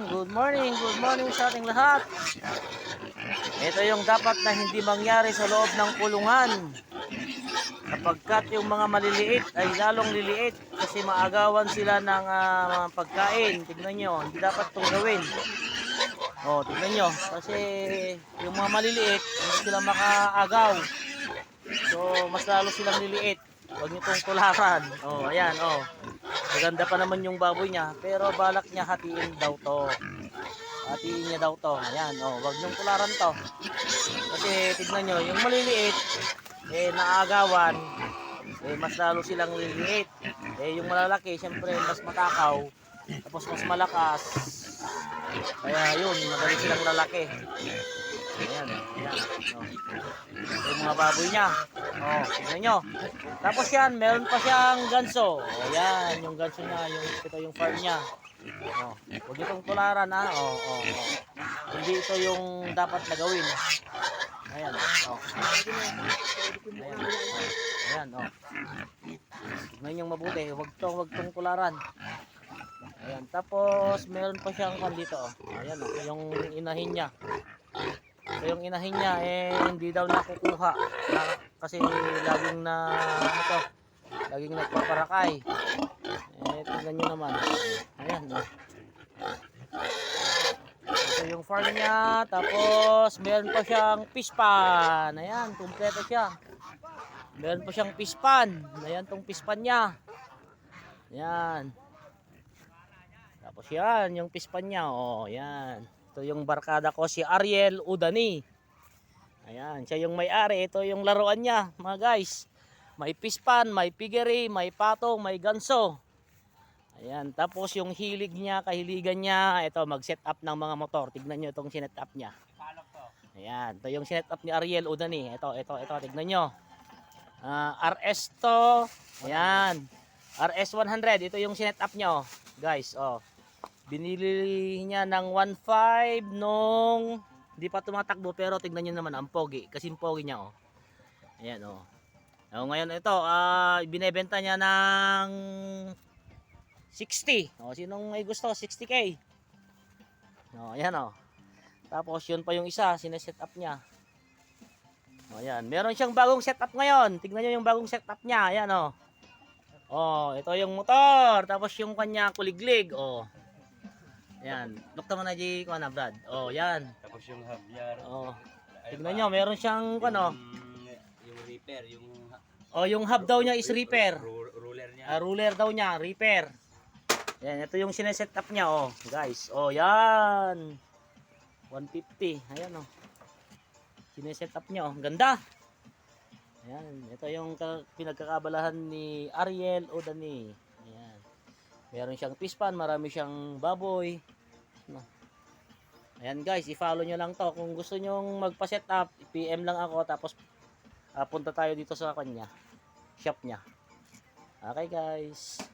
Ayan, good morning, good morning sa ating lahat. Ito yung dapat na hindi mangyari sa loob ng kulungan. Kapagkat yung mga maliliit ay lalong liliit kasi maagawan sila ng mga pagkain. Tignan nyo, hindi dapat itong gawin. O, tignan nyo. Kasi yung mga maliliit, hindi sila makaagaw. So, mas lalo silang liliit. Huwag nyo itong tularan. O, ayan, o. Maganda pa naman yung baboy niya, pero balak niya hatiin daw to. Hatiin niya daw to. Ayan, oh, wag niyong tularan to. Kasi tignan nyo, yung maliliit, eh, naagawan, eh, mas lalo silang liliit. Eh, yung malalaki, syempre, mas matakaw, tapos mas malakas. Kaya yun, madali silang lalaki. Ayan, ayan. Oh. Ito yung mga baboy niya. Oh, tignan nyo. Tapos yan, meron pa siyang ganso. Oh, yan, yung ganso niya, yung ito yung farm niya. Oh, huwag itong tularan ha. Oh, oh, oh. Hindi ito yung dapat na gawin. Ayan, oh. Ayan, oh. Ayan, oh. Tignan yung mabuti, huwag tong, huwag tong tularan. Ayan, tapos meron pa siyang kan dito, oh. Ayan, oh, yung inahin niya. So, yung inahin niya, eh, hindi daw nakukuha. Na, kasi laging na, ano to, laging nagpaparakay. Eh, tingnan nyo naman. Ayan, oh. Ito yung farm niya. Tapos, meron pa siyang fish pan. Ayan, kumpleto siya. Meron pa siyang fish pan. Ayan tong fish pan niya. Ayan. Tapos yan, yung fish pan niya. Oh, yan. Ito yung barkada ko, si Ariel Udani. Ayan, siya yung may-ari. Ito yung laruan niya, mga guys. May fish pan, may piggery, may patong, may ganso. Ayan, tapos yung hilig niya, kahiligan niya, ito mag-set up ng mga motor. Tignan niyo itong sinet up niya. Ayan, ito yung sinet up ni Ariel Udani. Ito, ito, ito, tignan niyo. Ah, RS to. Ayan. RS 100, ito yung sinet up niya, oh. Guys, oh. Binili niya ng 1.5 nung hindi pa tumatakbo pero tignan niyo naman ang pogi. Kasi pogi niya, oh. Ayan, oh. Oh, ngayon ito, ah, binebenta niya ng 60. O, sinong may gusto? 60k. O, ayan o. Tapos, yun pa yung isa, sineset up niya. O, ayan. Meron siyang bagong setup ngayon. Tignan nyo yung bagong setup niya. Ayan o. O, ito yung motor. Tapos yung kanya kuliglig. O. Ayan. Lukta mo na, G. Kuha na, Brad. O, ayan. Tapos yung habyar. O. Tignan nyo, meron siyang, ano. Yung, repair, yung O, yung hub daw niya is repair. ru- ruler niya. Ah, ruler daw niya, repair. Yan, ito yung sineset up niya, oh, guys. Oh, yan. 150. Ayan, oh. Sineset up niya, oh. Ang Ganda. Ayan, ito yung ka- pinagkakabalahan ni Ariel Odani. Meron siyang pispan, marami siyang baboy. Ayan guys, i-follow nyo lang to. Kung gusto nyo magpa-set up, PM lang ako tapos ah, punta tayo dito sa kanya. Shop niya. Okay guys.